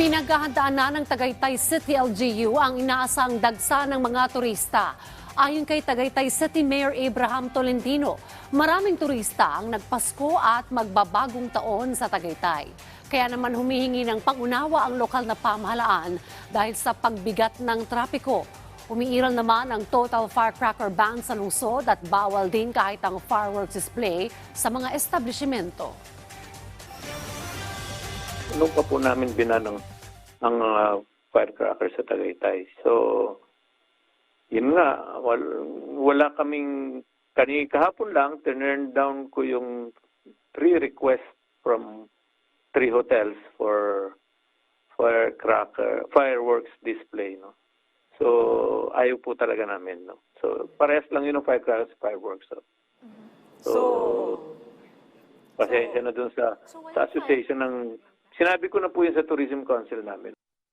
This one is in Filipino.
Pinaghahandaan na ng Tagaytay City LGU ang inaasang dagsa ng mga turista. Ayon kay Tagaytay City Mayor Abraham Tolentino, maraming turista ang nagpasko at magbabagong taon sa Tagaytay. Kaya naman humihingi ng pangunawa ang lokal na pamahalaan dahil sa pagbigat ng trapiko. Umiiral naman ang total firecracker ban sa lungsod at bawal din kahit ang fireworks display sa mga establishmento. Nung pa po namin binan ng, ng ah, firecracker sa Tagaytay. So, yun nga, wala, wala kaming, kani kahapon lang, turn down ko yung three requests from three hotels for firecracker, fireworks display, no. So, ayaw po talaga namin, no. So, parehas lang yun ng firecrackers, fireworks. So, so, pasensya na dun sa, so sa association ng, sinabi ko na po yun sa Tourism Council namin.